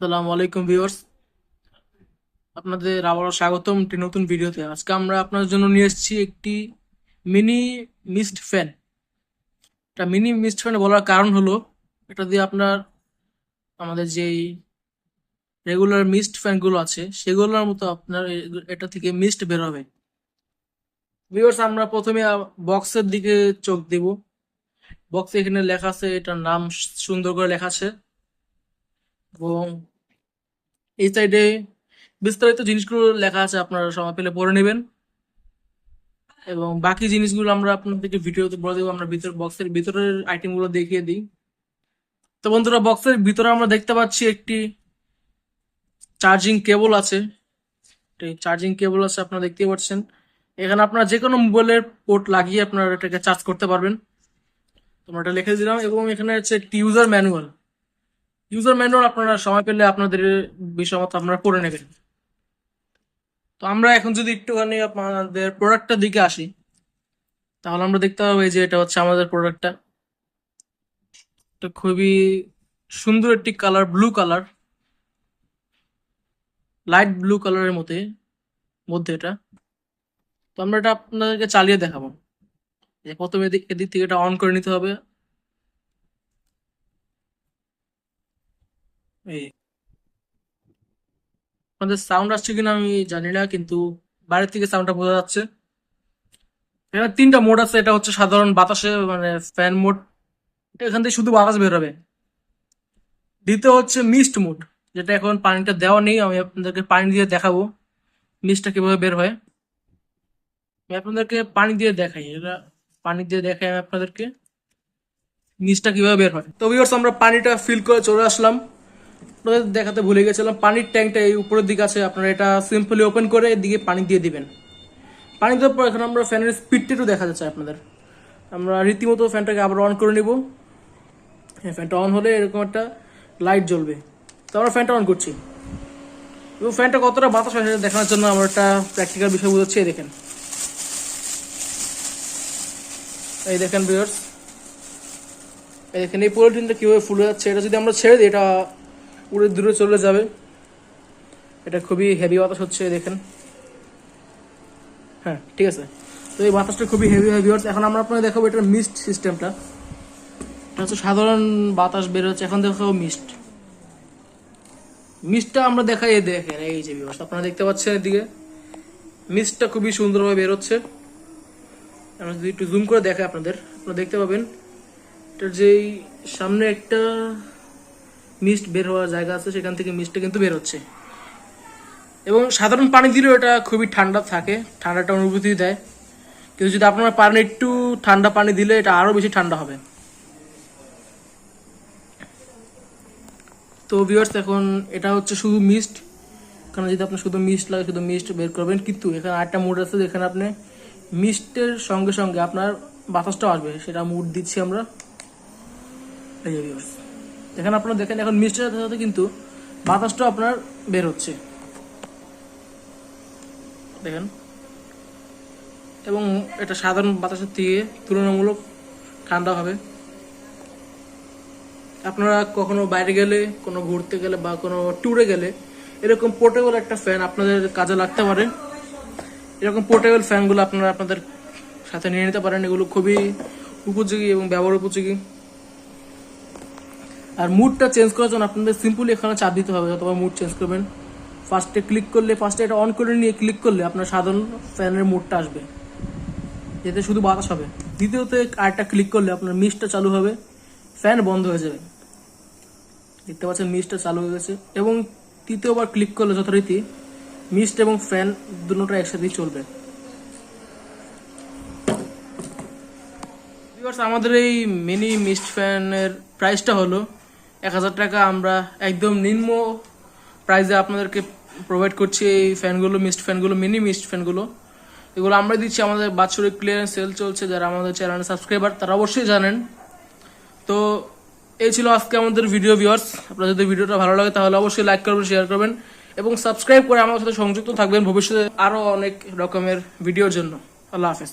আসসালামু আলাইকুম ভিউয়ার্স। আপনাদের আবারও স্বাগতম একটি নতুন ভিডিওতে। আজকে আমরা আপনাদের জন্য নিয়ে এসেছি একটি মিনি মিস্ট ফ্যান এটা মিনি মিস্ট ফ্যান বলার কারণ হলো, এটা দিয়ে আপনার আমাদের যেই রেগুলার মিস্ট ফ্যানগুলো আছে, সেগুলোর মতো আপনার এটা থেকে মিস্ট বের হবে ভিউয়ার্স, আমরা প্রথমে বক্সের দিকে চোখ দেব। বক্সে এখানে লেখা আছে, এটার নাম সুন্দর করে লেখা আছে। এবং এই সাইডে বিস্তারিত জিনিসগুলো লেখা আছে, আপনারা সময় পেলে পড়ে নেবেন। এবং বাকি জিনিসগুলো আমরা আপনাদেরকে ভিডিওতে বলে দেবো, আমরা ভিতর বক্সের ভিতরের আইটেমগুলো দেখিয়ে দিই। তো বন্ধুরা বক্সের ভিতরে আমরা দেখতে পাচ্ছি একটি চার্জিং কেবল আছে। চার্জিং কেবল আছে, আপনারা দেখতেই পাচ্ছেন। এখানে আপনারা যে কোনো মোবাইলের পোর্ট লাগিয়ে আপনারা এটাকে চার্জ করতে পারবেন। তোমরা এটা লিখে দিলাম, এবং এখানে আছে একটি ইউজার ম্যানুয়াল ইউজার ম্যানুয়াল আপনারা সময় পেলে আপনাদের বিষয় মতো আপনারা করে নেবেন। তো আমরা এখন যদি একটুখানি আপনাদের প্রোডাক্টটার দিকে আসি, তাহলে আমরা দেখতে পাবো যে এটা হচ্ছে আমাদের প্রোডাক্টটা এটা খুবই সুন্দর একটি colour blue colour light blue কালারের মধ্যে মধ্যে এটা। তো আমরা এটা আপনাদেরকে চালিয়ে দেখাবো। প্রথমে এদিক থেকে এটা অন করে নিতে হবে। আপনাদের সাউন্ড আসছে কিনা আমি জানি না, কিন্তু বাইরের থেকে সাউন্ডটা বোঝা যাচ্ছে। এখানে তিনটা মোড আছে, এটা হচ্ছে সাধারণ বাতাসে মানে ফ্যান মোড এখান থেকে শুধু বাতাস বের হবে। দ্বিতীয় হচ্ছে মিস্ট মোড যেটা এখন পানিটা দেওয়া নেই, আমি আপনাদেরকে পানি দিয়ে দেখাবো মিস্টটা কীভাবে বের হয়। আমি আপনাদেরকে পানি দিয়ে দেখাই, এটা পানি দিয়ে দেখাই আমি আপনাদেরকে মিস্টটা কীভাবে বের হয়। তো আমরা পানিটা ফিল করে চলে আসলাম। দেখাতে ভুলে গেছিলাম, পানির ট্যাঙ্কটা এই উপরের দিকে আছে, আপনারা এটা সিম্পলি ওপেন করে এদিকে পানি দিয়ে দিবেন। পানি দেওয়ার পর এখন আমরা ফ্যানের স্পিডটা একটু দেখা যাচ্ছে আপনাদের। আমরা রীতিমতো ফ্যানটাকে আবার অন করে নিব। হ্যাঁ ফ্যানটা অন হলে এরকম একটা লাইট জ্বলবে। তো আমরা ফ্যানটা অন করছি। এবং ফ্যানটা কতটা বাতাস হয় সেটা দেখানোর জন্য আমরা একটা প্র্যাকটিক্যাল বিষয় বুঝাচ্ছি, এই দেখেন। এই দেখেন ভিউয়ার্স এই দেখেন এই পলিথিনটা কীভাবে ফুলে যাচ্ছে, এটা যদি আমরা ছেড়ে দিই, এটা উড়ে দূরে চলে যাবে। এটা খুবই হেভি বাতাস হচ্ছে, দেখেন। হ্যাঁ ঠিক আছে। তো এই বাতাসটা খুবই হেভি হেভি হচ্ছে এখন আমরা আপনাকে দেখাবো এটার মিস্ট সিস্টেমটা এটা হচ্ছে সাধারণ বাতাস, বের হচ্ছে। এখন দেখাবো মিস্ট মিস্টটা আমরা দেখাই, এই দেখেন, এই যে বিবাস আপনারা দেখতে পাচ্ছেন এদিকে? মিস্টটা খুবই সুন্দরভাবে বের হচ্ছে। আমরা যদি একটু জুম করে দেখাই আপনাদের। আপনারা দেখতে পাবেন, এটার যেই সামনে একটা মিস্ট বের হওয়ার জায়গা আছে, সেখান থেকে মিস্টটা কিন্তু বের হচ্ছে এবং সাধারণ পানি দিলেও এটা খুবই ঠান্ডা থাকে, ঠান্ডাটা অনুভূতি দেয়। কিন্তু যদি আপনারা পানি একটু ঠান্ডা পানি দিলে এটা আরও বেশি ঠান্ডা হবে। তো ভিউয়ার্স এখন এটা হচ্ছে শুধু মিস্ট। কারণ যদি আপনি শুধু মিস্ট লাগে, শুধু মিস্ট বের করবেন, কিন্তু এখানে আরেকটা মুড আছে যেখানে আপনি মিস্টের সঙ্গে সঙ্গে আপনার বাতাসটাও আসবে, সেটা মুড দিচ্ছি আমরা। এই। এখানে আপনারা দেখেন, এখন মিস্টের সাথে সাথে কিন্তু বাতাসটাও আপনার বের হচ্ছে। দেখেন। এবং এটা সাধারণ বাতাসের থেকে তুলনামূলক ঠান্ডা হবে। আপনারা কখনো বাইরে গেলে, কোনো ঘুরতে গেলে বা কোনো ট্যুরে গেলে, এরকম পোর্টেবল একটা ফ্যান আপনাদের কাজে লাগতে পারে। এরকম পোর্টেবল ফ্যানগুলো আপনারা আপনাদের সাথে নিয়ে নিতে পারেন। এগুলো খুবই উপযোগী এবং ব্যবহার উপযোগী। আর মুডটা চেঞ্জ করার জন্য আপনাদের সিম্পলি এখানে চাপ দিতে হবে, অথবা মুড চেঞ্জ করবেন। ফার্স্টে ক্লিক করলে ফার্স্টে এটা অন করে নিয়ে ক্লিক করলে আপনার সাধারণ ফ্যানের মুডটা আসবে। এতে শুধু বাতাস হবে। দ্বিতীয়তে আরেকটা ক্লিক করলে আপনার মিসটা চালু হবে। ফ্যান বন্ধ হয়ে যাবে। দেখতে পাচ্ছেন মিসটা চালু হয়ে গেছে। এবং তৃতীয়বার ক্লিক করলে যথারীতি মিস্ট এবং ফ্যান দুটোটা একসাথেই চলবে। আমাদের এই মিনি মিস্ট ফ্যানের প্রাইসটা হলো এক হাজার টাকা আমরা একদম নিম্ন প্রাইসে আপনাদেরকে প্রোভাইড করছি এই ফ্যানগুলো মিস্ট ফ্যানগুলো মিনি মিস্ট ফ্যানগুলো। এগুলো আমরা দিচ্ছি আমাদের বাৎসরিক ক্লিয়ারেন্স সেল চলছে, যারা আমাদের চ্যানেলের সাবস্ক্রাইবার তারা অবশ্যই জানেন। তো এই ছিল আজকে আমাদের ভিডিও ভিউয়ার্স আপনার যদি ভিডিওটা ভালো লাগে, তাহলে অবশ্যই লাইক করবেন শেয়ার করবেন, এবং সাবস্ক্রাইব করে আমার সাথে সংযুক্ত থাকবেন ভবিষ্যতে আরও অনেক রকমের ভিডিওর জন্য। আল্লাহ হাফেজ।